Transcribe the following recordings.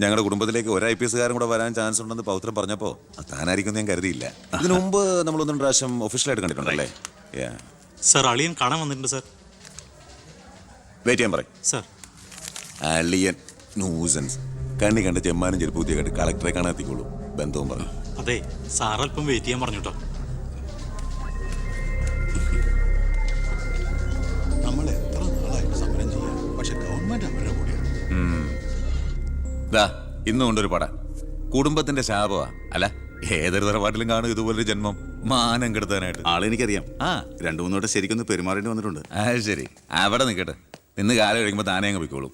ഞങ്ങളുടെ കുടുംബത്തിലേക്ക് ഒരു ഐ പി എസ്സുകാരും കൂടെ വരാൻ ചാൻസ് ഉണ്ടെന്ന് പൗത്രം പറഞ്ഞപ്പോ അത് താനായിരിക്കും ഞാൻ കരുതിയില്ല. ഇതിനു മുമ്പ് നമ്മൾ ഒന്നും പ്രാവശ്യം ഒഫീഷ്യലായിട്ട് കണ്ടിട്ടുണ്ടല്ലേ? സർ അളിയൻ കാണാൻ വന്നിട്ടുണ്ട് സർ വെയിറ്റ് ചെയ്യാൻ പറയും. സർ അളിയൻ കണ്ണി കണ്ട് ചെമ്മാനും കണ്ട് കളക്ടറെ കാണാൻ എത്തിക്കോളൂ. ബന്ധവും പറഞ്ഞു അതെ സാർ അല്പം വെയിറ്റ് ചെയ്യാൻ പറഞ്ഞു കേട്ടോ ദാ ഇന്നും കൊണ്ടൊരു പട. കുടുംബത്തിന്റെ ശാപമാ അല്ല? ഏതൊരു തറവാട്ടിലും കാണും ഇതുപോലൊരു ജന്മം. മാനം കെടുത്താനായിട്ട്. ആളെനിക്കറിയാം. ആ. രണ്ടു മൂന്നോട്ട് ശരിക്കൊന്ന് പെരുമാറേണ്ടി വന്നിട്ടുണ്ട്. ആ ശരി. അവിടെ നിൽക്കട്ടെ. ഇന്ന് കാലം കഴിയുമ്പോൾ താനേ അങ്ങ് പോയിക്കോളും.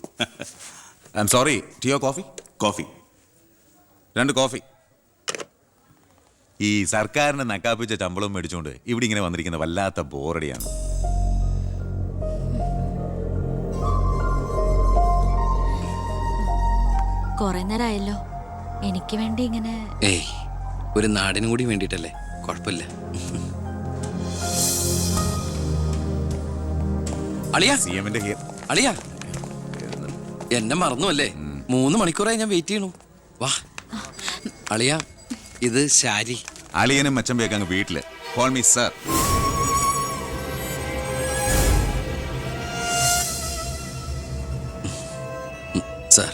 ഐ എം സോറി ടിയോ കോഫി കോഫി. രണ്ട് കോഫി. ഈ സർക്കാരിനെ നക്കാപ്പിച്ച ശമ്പളം മേടിച്ചുകൊണ്ട് ഇവിടെ ഇങ്ങനെ വന്നിരിക്കുന്ന വല്ലാത്ത ബോറടിയാണ്. കുറെ നേരമായല്ലോ എനിക്ക് വേണ്ടി ഇങ്ങനെ ഏയ് ഒരു നാടിനും കൂടി വേണ്ടിട്ടല്ലേ കുഴപ്പമില്ല. അളിയ. എന്നെ മറന്നു അല്ലേ മൂന്ന് മണിക്കൂറായി ഞാൻ വെയിറ്റ് ചെയ്യണു വാ. അളിയ ഇത് ശാരി. അളിയനും മച്ചം അങ്ങ് വീട്ടിൽ. Call me sir. സാർ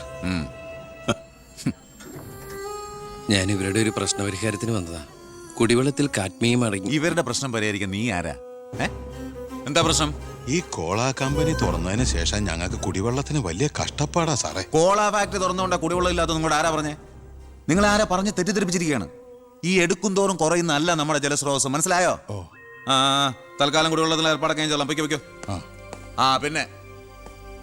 ഞാൻ ഇവരുടെ ഒരു പ്രശ്നപരിഹാരത്തിന് വന്നതാ. കുടിവെള്ളത്തിൽ കാഡ്മിയം അടങ്ങി. ഇവരുടെ പ്രശ്നം പരിഹരിക്കാൻ നീ ആരാ? ഏ? എന്താ പ്രശ്നം? ഈ കോള കമ്പനി തുറന്നതിന് ശേഷം ഞങ്ങൾക്ക് കുടിവെള്ളത്തിന് വലിയ കഷ്ടപ്പാടാ സാറേ. കോള ഫാക്ടറി തുറന്നുകൊണ്ട് കുടിവെള്ളം ഇല്ലാത്ത നിങ്ങളുടെ ആരാ പറഞ്ഞേ? നിങ്ങൾ ആരാ പറഞ്ഞ് തെറ്റിദ്ധരിപ്പിച്ചിരിക്കുകയാണ്? ഈ എടുക്കും തോറും കുറയുന്നല്ല നമ്മുടെ ജലസ്രോതസ് മനസ്സിലായോ? ഓ. ആ തൽക്കാലം കുടിവെള്ളത്തിൽ ഏർപ്പാടൊക്കെ ഞാൻ ചെല്ലാം. പൊയ്ക്കോ പൊയ്ക്കോ. ആ. ആ പിന്നെ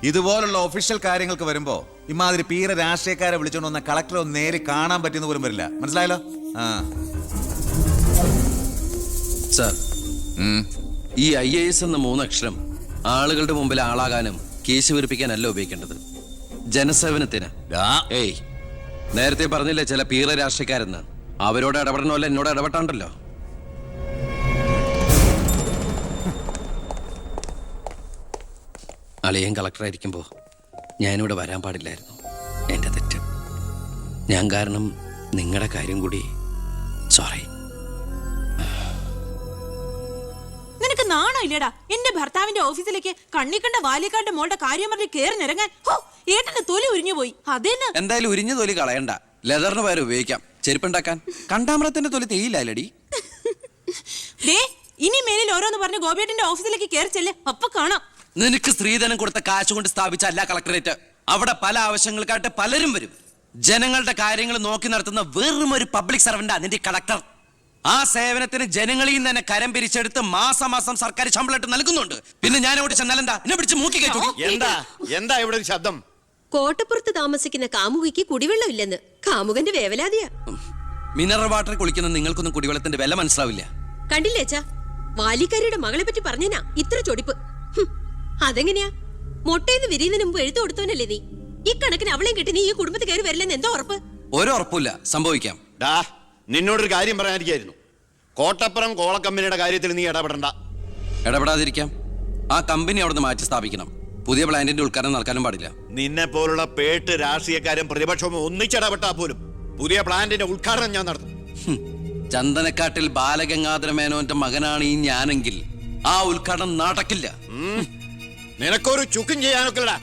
ഇതുപോലുള്ള ഒഫീഷ്യൽ കാര്യങ്ങൾക്ക് വരുമ്പോ ഇമാതിരി പീര രാഷ്ട്രീയക്കാരെ വിളിച്ചോണ്ട് വന്ന കളക്ടറെ ഒന്ന് നേരി കാണാൻ പറ്റുന്ന പോലും വരില്ല. മനസ്സിലായല്ലോ? ആ. സാർ ഉം. ഈ ഐ എ എസ് എന്ന മൂന്നക്ഷരം ആളുകളുടെ മുമ്പിൽ ആളാകാനും കേസ് വിരിപ്പിക്കാനല്ല ഉപയോഗിക്കേണ്ടത്. ജനസേവനത്തിന്. ഏയ് നേരത്തെ പറഞ്ഞില്ലേ ചില പീറ രാഷ്ട്രീയക്കാരെന്ന്. അവരോട് ഇടപെടണമല്ല എന്നോട് ഇടപെട്ടാണ്ടല്ലോ. അളിയൻ കളക്ടറായിരിക്കുമ്പോൾ ഞാനിവിടെ വരാൻ പാടില്ലായിരുന്നു. എന്റെ തെറ്റ്. ഞാൻ കാരണം നിങ്ങളുടെ കാര്യം കൂടി സോറി നിനക്ക് നാണം ഇല്ലടാ? എന്റെ ഭർത്താവിന്റെ ഓഫീസിലേക്ക് കണ്ണി കണ്ട വാലിക്കാന്റെ മോളുടെ കാര്യം പറഞ്ഞ് കേറി നിരങ്ങാൻ. ഹോ ഏട്ടന്റെ തൊലി ഉരിഞ്ഞു പോയി. അതേന്ന്? എന്തായാലും ഉരിഞ്ഞ തൊലി കളയണ്ട. ലെതറിന് പകരം ഉപയോഗിക്കാം. ചെരുപ്പുണ്ടാക്കാൻ. കണ്ടാമറത്തിന്റെ തൊലി തെയ്യില്ലടി ദേ ഇനി മേലിൽ ഓരോന്ന് പറഞ്ഞ് ഗോപിയേട്ടന്റെ ഓഫീസിലേക്ക് കേറി ചെല്ലേ. അപ്പൊ കാണാം. നിനക്ക് സ്ത്രീധനം കൊടുത്ത കാശ് കൊണ്ട് സ്ഥാപിച്ച അല്ല കളക്ടറേറ്റ്. അവിടെ പല ആവശ്യങ്ങൾക്കായിട്ട് പലരും വരും. ജനങ്ങളുടെ കാര്യങ്ങൾ നോക്കി നടത്തുന്ന വെറും ഒരു പബ്ലിക് സർവന്റാ നിന്റെ കളക്ടർ. ആ സേവനത്തിന് ജനങ്ങളിൽ നിന്ന് തന്നെ കരം പിരിച്ചെടുത്ത് മാസം മാസം സർക്കാർ ശമ്പളമായിട്ട് നൽകുന്നുണ്ട്. പിന്നെ ഞാൻ അവിടെ ചെന്നാലെന്താ എന്നെ പിടിച്ച് മൂക്കി കയറ്റി എന്താ? എന്താ ഇവിടെ ഒരു ശബ്ദം? കോട്ടപ്പുറത്ത് താമസിക്കുന്ന കാമുകിക്ക് കുടിവെള്ളമില്ലെന്ന്. കാമുകന്റെ വേവലാതിയാ. മിനറൽ വാട്ടർ കുളിക്കുന്ന നിങ്ങൾക്കൊന്നും കുടിവെള്ളത്തിന്റെ വില മനസ്സിലാവില്ല. കണ്ടില്ലേ അച്ഛാ? വാലിക്കാരിയുടെ മകളെ പറ്റി പറഞ്ഞനാ. ഇത്ര ചൊടിപ്പ്. അതെങ്ങനെയാ? മുട്ടയിന്ന് വിരിയുന്നതിന് മുമ്പ് എഴുത്തു കൊടുത്തവനല്ലേ നീ? ഈ കണക്കിന് അവളെയും കിട്ടി നീ ഈ കുടുംബത്തിൽ കയറി വരില്ലെന്ന് എന്തോ ഉറപ്പ്? ഒരു ഉറപ്പില്ല സംഭവിക്കാം. ഡാ നിന്നോടൊരു കാര്യം പറയാനിരിക്കായിരുന്നു. കോട്ടപ്പുറം കോള കമ്പനിയുടെ കാര്യത്തിൽ നീ ഇടപെടണ്ട. ഇടപെടാതിരിക്കാം. ആ കമ്പനി അവിടുന്ന് മാറ്റി സ്ഥാപിക്കണം. പുതിയ പ്ലാന്റിന്റെ ഉദ്ഘാടനം നടക്കാനും പാടില്ല. നിന്നെ പോലുള്ള പേട്ട് രാഷ്ട്രീയക്കാരും പ്രതിപക്ഷവും ഒന്നിച്ചിടപെട്ടാ പോലും പുതിയ പ്ലാന്റിന്റെ ഉദ്ഘാടനം ഞാൻ നടത്തും. ചന്ദനക്കാട്ടിൽ ബാലഗംഗാധര മേനോന്റെ മകനാണ് ഈ ഞാനെങ്കിൽ ആ ഉദ്ഘാടനം നടക്കില്ല. നിനക്കൊരു ചുക്കും ചെയ്യാനൊക്കെടാ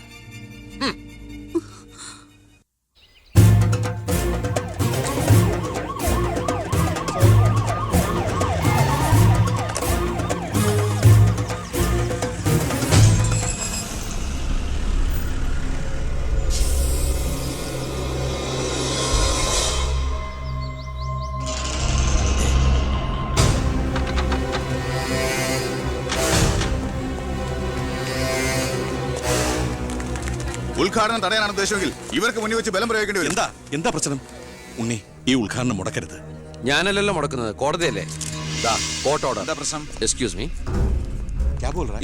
ഉദ്ഘാടനം തടയാനാണ് ഉദ്ദേശമെങ്കിൽ ഇവർക്ക് മുന്നിൽ വെച്ച് ബലം പ്രയോഗിക്കേണ്ടി വരും. എന്താ? എന്താ പ്രശ്നം? ഉണ്ണി ഈ ഉദ്ഘാടനം മുടക്കരുത്. ഞാനല്ലല്ലോ മുടക്കുന്നത്. കോടതിയല്ലേ? കോർട്ട് ഓർഡർ എന്താ പ്രശ്നം? Excuse me?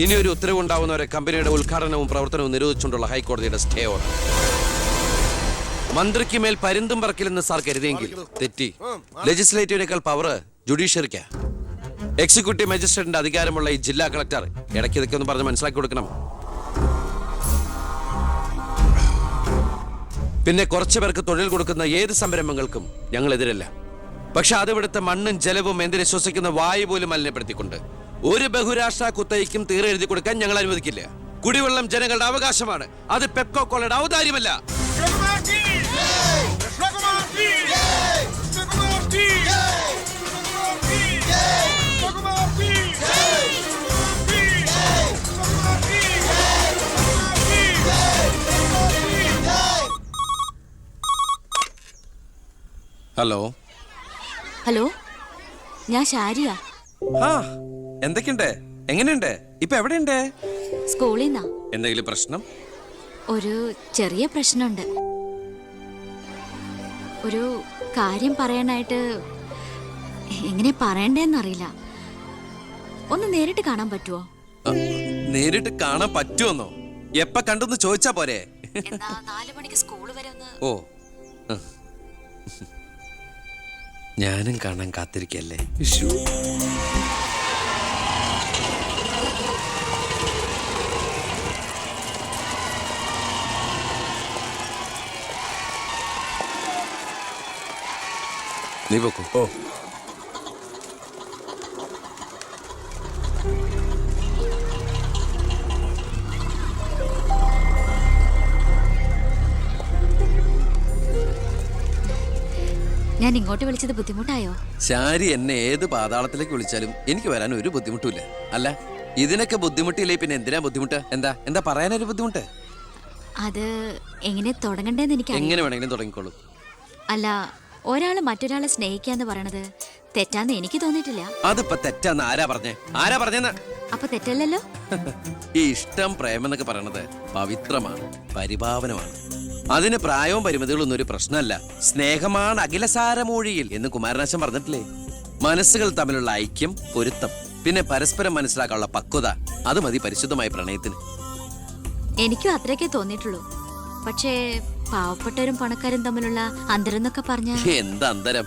ഇനി ഒരു ഉത്തരവ് ഉണ്ടാവുന്നവരെ കമ്പനിയുടെ ഉദ്ഘാടനവും പ്രവർത്തനവും നിരോധിച്ചുകൊണ്ടുള്ള ഹൈക്കോടതിയുടെ സ്റ്റേ ഓർഡർ മന്ത്രിക്ക് മേൽ പരുന്തും പറക്കില്ലെന്ന് സാർ കരുതിയെങ്കിൽ തെറ്റി. ലെജിസ്ലേറ്റീവിനേക്കാൾ പവർ ജുഡീഷ്യറിക്ക എക്സിക്യൂട്ടീവ് മജിസ്ട്രേറ്റിന്റെ അധികാരമുള്ള ഈ ജില്ലാ കളക്ടർ ഇടയ്ക്ക് ഇതൊക്കെ ഒന്ന് പറഞ്ഞ് മനസ്സിലാക്കി കൊടുക്കണം. പിന്നെ കുറച്ചു പേർക്ക് തൊഴിൽ കൊടുക്കുന്ന ഏത് സംരംഭങ്ങൾക്കും ഞങ്ങൾ എതിരല്ല പക്ഷെ അതിവിടുത്തെ മണ്ണും ജലവും എന്തിനെ ശ്വസിക്കുന്ന വായു പോലും മലിനപ്പെടുത്തിക്കൊണ്ട് ഒരു ബഹുരാഷ്ട്ര കുത്തയ്ക്കും തീരെ എഴുതി കൊടുക്കാൻ ഞങ്ങൾ അനുവദിക്കില്ല. കുടിവെള്ളം ജനങ്ങളുടെ അവകാശമാണ്. അത് പെപ്കോ കോളയുടെ ഔദാര്യമല്ല. ഹലോ ഹലോ ഞാൻ ഷാരിയ ആ എന്തൊക്കെയുണ്ട്? എങ്ങനെയുണ്ട്? ഇപ്പൊ എവിടെയുണ്ട്? സ്കൂളിൽ നിന്നാ എന്തെങ്കിലും പ്രശ്നം? ഒരു ചെറിയ പ്രശ്നമുണ്ട്. ഒരു കാര്യം പറയാനായിട്ട് എങ്ങനെ പറയണ്ടേന്നറിയില്ല. ഒന്ന് നേരിട്ട് കാണാൻ പറ്റുമോ നേരിട്ട് കാണാൻ പറ്റുമെന്നോ എപ്പ കണ്ടെന്ന് ചോദിച്ചാ പോരെ? നാല് മണിക്ക് സ്കൂൾ വരെ ഒന്ന് ഓ. ഞാനും കാണാൻ കാത്തിരിക്കല്ലേ? ഇശ്ശൂ. നീ പോക്കോ? ഓ. ഞാൻ ഇങ്ങോട്ട് വിളിച്ചത് ബുദ്ധിമുട്ടായോ? ശാരി എന്നെ ഏത് പാതാളത്തിലേക്ക് വിളിച്ചാലും എനിക്ക് വരാൻ ഒരു ബുദ്ധിമുട്ടില്ല അല്ല ഇതിനൊക്കെ ബുദ്ധിമുട്ടില്ലേ? പിന്നെ എന്തിനാ ബുദ്ധിമുട്ട്? എന്താ എന്താ പറയാനൊരു ബുദ്ധിമുട്ട്? അത് എങ്ങനെ തുടങ്ങണ്ടേന്ന് എനിക്ക് എങ്ങനെ വേണമെങ്കിലും തുടങ്ങിക്കോളൂ. അല്ല ഒരാൾ മറ്റൊരാളെ സ്നേഹിക്കാന്ന് പറയണത് തെറ്റാന്ന് എനിക്ക് തോന്നിയിട്ടില്ല. അതിപ്പോ തെറ്റാന്ന് ആരാ പറഞ്ഞേ? ആരാ പറഞ്ഞെന്ന്? അപ്പൊ തെറ്റല്ലല്ലോ? ഈ ഇഷ്ടം പ്രേമെന്നൊക്കെ പറയണത് പവിത്രമാണ് പരിപാവനമാണ് അതിന് പ്രായവും പരിമിതികളൊന്നും ഒരു പ്രശ്നമല്ല. സ്നേഹമാണ് അഖിലസാരമൂഴിയിൽ എന്ന് കുമാരനാശൻ പറഞ്ഞിട്ടില്ലേ? മനസ്സുകൾ തമ്മിലുള്ള ഐക്യം പൊരുത്തം പിന്നെ പരസ്പരം മനസ്സിലാക്കാനുള്ള പക്വത അത് മതി പരിശുദ്ധമായ പ്രണയത്തിന്. എനിക്കും അത്രയൊക്കെ തോന്നിയിട്ടുള്ളൂ. പക്ഷേ പാവപ്പെട്ടവരും പണക്കാരും തമ്മിലുള്ള അന്തരം എന്നൊക്കെ പറഞ്ഞ എന്താ അന്തരം?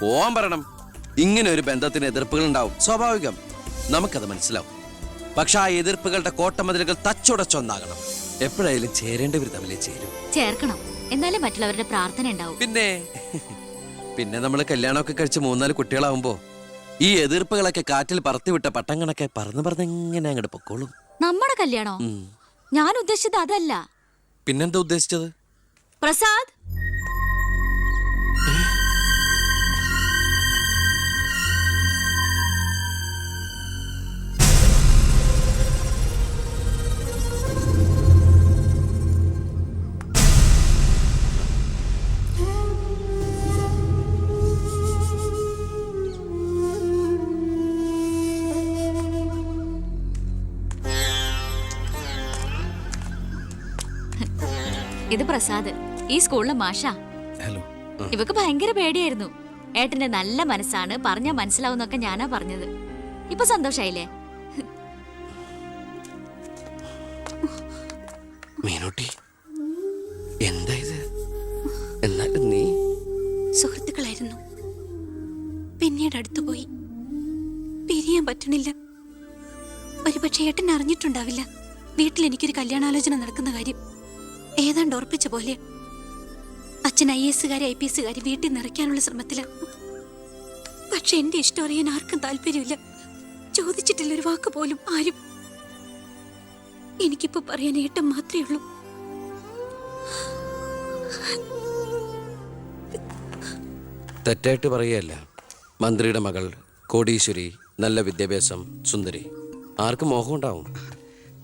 പോവാൻ പറയണം. ഇങ്ങനെ ഒരു ബന്ധത്തിന് എതിർപ്പുകൾ ഉണ്ടാവും സ്വാഭാവികം. നമുക്കത് മനസ്സിലാവും. പക്ഷെ ആ എതിർപ്പുകളുടെ കോട്ടമതിലുകൾ തച്ചുടച്ചൊന്നാകണം. എപ്പോഴായാലും ചേരേണ്ടവർ തമ്മിലേ ചേരും. ചേർക്കണം. എന്നാലേ മറ്റുള്ളവരുടെ പ്രാർത്ഥന ഉണ്ടാവും. പിന്നെ? പിന്നെ നമ്മൾ കല്യാണമൊക്കെ കഴിച്ച് മൂന്നാൽ കുട്ടികളാവുമ്പോ ഈ എതിർപ്പുകളൊക്കെ കാറ്റിൽ പറത്തിവിട്ട പട്ടം കണക്കെ പറന്ന് പറഞ്ഞെങ്ങനെ അങ്ങോട്ട് പൊക്കോളും. നമ്മുടെ കല്യാണോ? ഉം. ഞാൻ ഉദ്ദേശിച്ചത് അതല്ല. പിന്നെന്താ ഉദ്ദേശിച്ചത്? പ്രസാദ്? ഇത് പ്രസാദ്. ഈ സ്കൂളിലെ മാഷ. ഹലോ. ഇവക്ക് ഭയങ്കര പേടിയായിരുന്നു. ഏട്ടന്റെ നല്ല മനസ്സാണ് പറഞ്ഞാ മനസ്സിലാവുന്നൊക്കെ ഞാനാ പറഞ്ഞത്. ഇപ്പൊ സന്തോഷായില്ലേ? മീനോട്ടി എന്താ ഇത്? എന്നാലും നീ സുഹൃത്തുക്കളായിരുന്നു. പിന്നീട് അടുത്തുപോയി പിരിയാൻ പറ്റണില്ല. ഒരുപക്ഷെ ഏട്ടൻ അറിഞ്ഞിട്ടുണ്ടാവില്ല. വീട്ടിൽ എനിക്കൊരു കല്യാണാലോചന നടക്കുന്ന കാര്യം. ഏതാണ്ട് ഉറപ്പിച്ച പോലെ. അച്ഛൻ ഐ എസുകാരി ഐ പി എസുകാരി വീട്ടിൽ നിറയ്ക്കാനുള്ള ശ്രമത്തിലാ. പക്ഷെ എന്റെ ഇഷ്ടം അറിയാൻ ആർക്കും താല്പര്യമില്ല. ചോദിച്ചിട്ടില്ല ഒരു വാക്ക് പോലും ആരും എനിക്കിപ്പോ പറയാൻ ഏട്ടം മാത്രമേ ഉള്ളൂ. തെറ്റായിട്ട് പറയല്ല മന്ത്രിയുടെ മകൾ കോടീശ്വരി നല്ല വിദ്യാഭ്യാസം സുന്ദരി. ആർക്കും മോഹം ഉണ്ടാവും.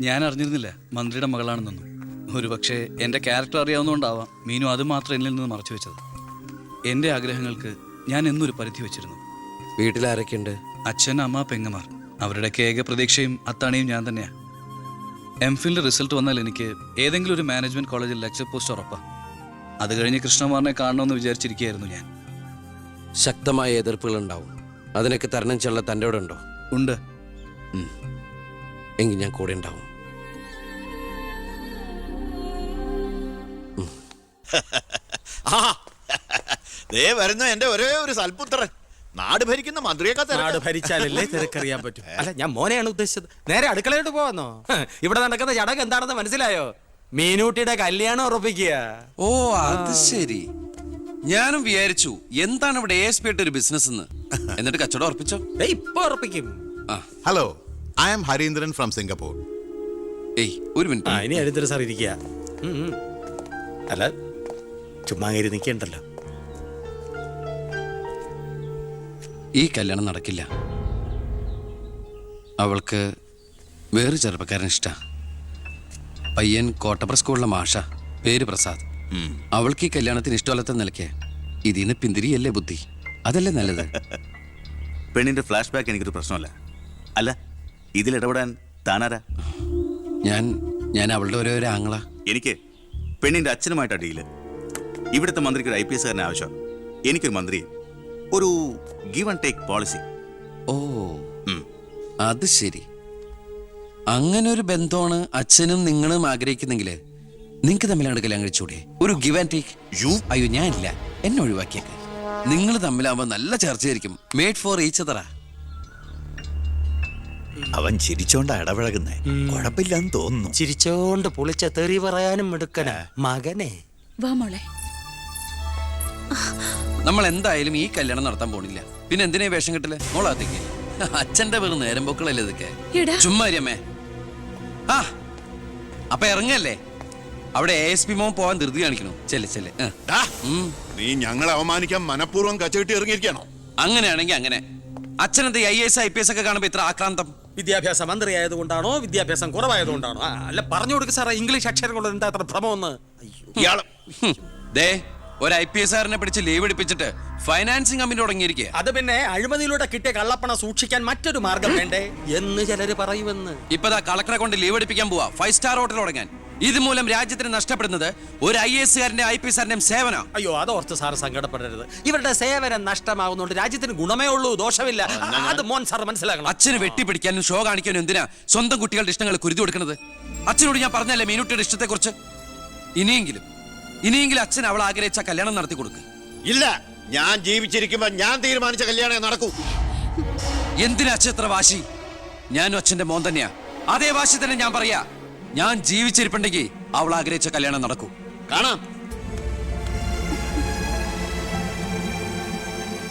ഞാൻ അറിഞ്ഞിരുന്നില്ല മന്ത്രിയുടെ മകളാണെന്നൊന്നും. ഒരുപക്ഷെ എന്റെ ക്യാരക്ടർ അറിയാവുന്നതുകൊണ്ടാവാം മീനു അത് മാത്രം എന്നിൽ നിന്ന് മറച്ചു വെച്ചത്. എന്റെ ആഗ്രഹങ്ങൾക്ക് ഞാൻ എന്നൊരു പരിധി വെച്ചിരുന്നു. വീട്ടിൽ ആരൊക്കെയുണ്ട് അച്ഛൻ അമ്മ പെങ്ങമാർ അവരുടെ ഏക പ്രതീക്ഷയും അത്താണിയും ഞാൻ തന്നെയാണ് എം ഫിലിന്റെ റിസൾട്ട് വന്നാൽ എനിക്ക് ഏതെങ്കിലും ഒരു മാനേജ്മെന്റ് കോളേജിൽ ലെക്ചർ പോസ്റ്റ് ഉറപ്പാണ് അത് കഴിഞ്ഞ് കൃഷ്ണകുമാറിനെ കാണണമെന്ന് വിചാരിച്ചിരിക്കുകയായിരുന്നു ഞാൻ. ശക്തമായ എതിർപ്പുകൾ ഉണ്ടാവും അതിനൊക്കെ തരണം ചെയ്യാനുള്ള തന്റെ ഉണ്ടോ? ഉണ്ട്. എങ്കിൽ ഞാൻ കൂടെ ഉണ്ടാവും. ആ. ദേ വരുന്നു എന്റെ ഒരേ ഒരു സൽപുത്രൻ. നാട് ഭരിക്കുന്ന മന്ത്രിയൊക്കെ നാട് ഭരിച്ചാലല്ലേ തിരക്കറിയാൻ പറ്റും. അല്ല ഞാൻ മോനെയാണ് ഉദ്ദേശിച്ചത്. നേരെ അടുക്കളയിട്ട് പോവാന്നോ? ഇവിടെ നടക്കുന്ന ചടങ്ങ് എന്താണെന്ന് മനസ്സിലായോ? മീനൂട്ടിയുടെ കല്യാണം ഉറപ്പിക്കുക. ഓ അത് ശരി. ഞാനും വിചാരിച്ചു എന്താണ് ഇവിടെ എസ് പി ഒരു ബിസിനസ് എന്ന് എന്നിട്ട് കച്ചവടം ഉറപ്പിച്ചോ? ദേ ഇപ്പൊ ഉറപ്പിക്കും. ആ. Hello I am Harindran from Singapore ഏയ് ഒരു ആ മിനിറ്റ് ഇനി ഹരീന്ദ്രൻ സാർ ഇരിക്കുക. അല്ല ചുമ്മാ കയറി നിൽക്കണ്ടല്ലോ. ഈ കല്യാണം നടക്കില്ല. അവൾക്ക് വേറെ ചെറുപ്പക്കാരൻ ഇഷ്ട. പയ്യൻ കോട്ടപ്ര സ്കൂളിലെ മാഷ പേര് പ്രസാദ്. അവൾക്ക് ഈ കല്യാണത്തിന് ഇഷ്ടമല്ലാത്ത നിലയ്ക്ക് ഇതിന് പിന്തിരിയല്ലേ ബുദ്ധി? അതല്ലേ നല്ലത്. പെണ്ണിന്റെ ഫ്ലാഷ് ബാക്ക് എനിക്കൊരു പ്രശ്നമല്ല. അല്ല ഇതിൽ ഇടപെടാൻ താനാരാ? ഞാൻ ഞാൻ അവളുടെ ഒരേ ഒരു ആങ്ങളാ. എനിക്ക് പെണ്ണിന്റെ അച്ഛനുമായിട്ടാണ് ഡീൽ ഇവിടുത്തെ മന്ത്രിക്ക് ഒരു ഐ പി എസ് കാരനെ ആവശ്യം എനിക്കൊരു മന്ത്രി ഒരു ഗീവ് ആൻഡ് ടേക്ക് പോളിസി ഓ അത് ശരി. അങ്ങനെ ഒരു ബന്ധമാണ് അച്ഛനും നിങ്ങളും ആഗ്രഹിക്കുന്നെങ്കിൽ നിങ്ങൾക്ക് തമ്മിലാണ് കല്യാണം കഴിച്ചൂടെ? ഒരു ഗിവ് ആൻഡ് ടേക്ക് യു അയ്യോ ഞാനില്ല. എന്നെ ഒഴിവാക്കിയേക്ക്. നിങ്ങൾ തമ്മിലാവുമ്പോൾ നല്ല ചർച്ചയായിരിക്കും. മേഡ് ഫോർ ഈച്ച് അതറാ അവൻ ചിരിച്ചോണ്ടാ ഇടപഴകുന്നേ. കുഴപ്പമില്ലെന്ന് തോന്നുന്നു. ചിരിച്ചോണ്ട് പൊളിച്ച തെറി പറയാനും എടുക്കന മകനെ. വാ മോളെ. നമ്മൾ എന്തായാലും ഈ കല്യാണം നടത്താൻ പോണില്ല. പിന്നെ എന്തിനാ വേഷം കിട്ടില്ല മോളാത്തേക്ക് അച്ഛന്റെ വെറും നേരം പൊക്കളല്ലേ ഇതൊക്കെ? ചുമ്മാരിയമ്മേ ആ അപ്പൊ ഇറങ്ങല്ലേ? അവിടെ എ എസ് പി മോൻ പോവാൻ ധൃതി കാണിക്കണു. ചെല്ലെ ചെല്ലെ. നീ ഞങ്ങളെ അവമാനിക്കാൻ മനഃപൂർവം കച്ചകെട്ടി ഇറങ്ങിയിരിക്കണോ അങ്ങനെയാണെങ്കിൽ അങ്ങനെ. അച്ഛനെന്ത് I S I P S ഒക്കെ കാണുമ്പോ ഇത്ര ആക്രാന്തം? വിദ്യാഭ്യാസ മന്ത്രി ആയതുകൊണ്ടാണോ വിദ്യാഭ്യാസം കുറവായതുകൊണ്ടാണോ? അല്ല പറഞ്ഞു കൊടുക്ക് സാറേ ഇംഗ്ലീഷ് അക്ഷരങ്ങളുടെ എന്താ അത്ര ഭ്രമമെന്ന്? ഒന്ന് ഹും. ദേ ഒരു ഐ പി എസ് ആറിനെ പിടിച്ച് ലീവ് എടുപ്പിച്ചിട്ട് ഫൈനാൻസിങ് കമ്പനി തുടങ്ങിയിരിക്കുക അത് പിന്നെ അഴിമതിയിലൂടെ കിട്ടിയ കള്ളപ്പണം സൂക്ഷിക്കാൻ മറ്റൊരു മാർഗം വേണ്ടേ? എന്ന് ചിലര് പറയുമെന്ന്. ഇപ്പതാ കളക്ടറെ കൊണ്ട് ലീവ് എടുപ്പിക്കാൻ പോവാ. ഫൈവ് സ്റ്റാർ ഹോട്ടൽ തുടങ്ങാൻ. ഇതുമൂലം രാജ്യത്തിന് നഷ്ടപ്പെടുന്നത് ഒരു ഐ എസ് കാരന്റെ ഐ പി എസ് ആറിന്റെയും സേവനം. അയ്യോ അതോർത്ത് സാർ സങ്കടപ്പെടരുത്. ഇവരുടെ സേവനം നഷ്ടമാകുന്നുണ്ട് രാജ്യത്തിന് ഗുണമേ ഉള്ളൂ ദോഷമില്ല. അത് മോൻ സാർ മനസ്സിലാക്കണം. അച്ഛന് വെട്ടിപ്പിടിക്കാനും ഷോ കാണിക്കാനും എന്തിനാ സ്വന്തം കുട്ടികളുടെ ഇഷ്ടങ്ങൾ കുരുതി കൊടുക്കുന്നത്? അച്ഛനോട് ഞാൻ പറഞ്ഞല്ലേ മീനുട്ടിയുടെ ഇഷ്ടത്തെ കുറിച്ച് ഇനിയെങ്കിലും ഇനിയെങ്കിലും അച്ഛൻ അവൾ ആഗ്രഹിച്ച കല്യാണം നടത്തി കൊടുക്ക്. ഇല്ല ഞാൻ ജീവിച്ചിരിക്കുമ്പോ ഞാൻ തീരുമാനിച്ച കല്യാണം നടക്കൂ. എന്തിനാ അച്ഛൻ ഇത്ര വാശി? ഞാനും അച്ഛന്റെ മോൻ തന്നെയാ. അതേ വാശി തന്നെ ഞാൻ പറയാ. ഞാൻ ജീവിച്ചിരിപ്പുണ്ടെങ്കിൽ അവൾ ആഗ്രഹിച്ച കല്യാണം നടക്കൂ. കാണാം.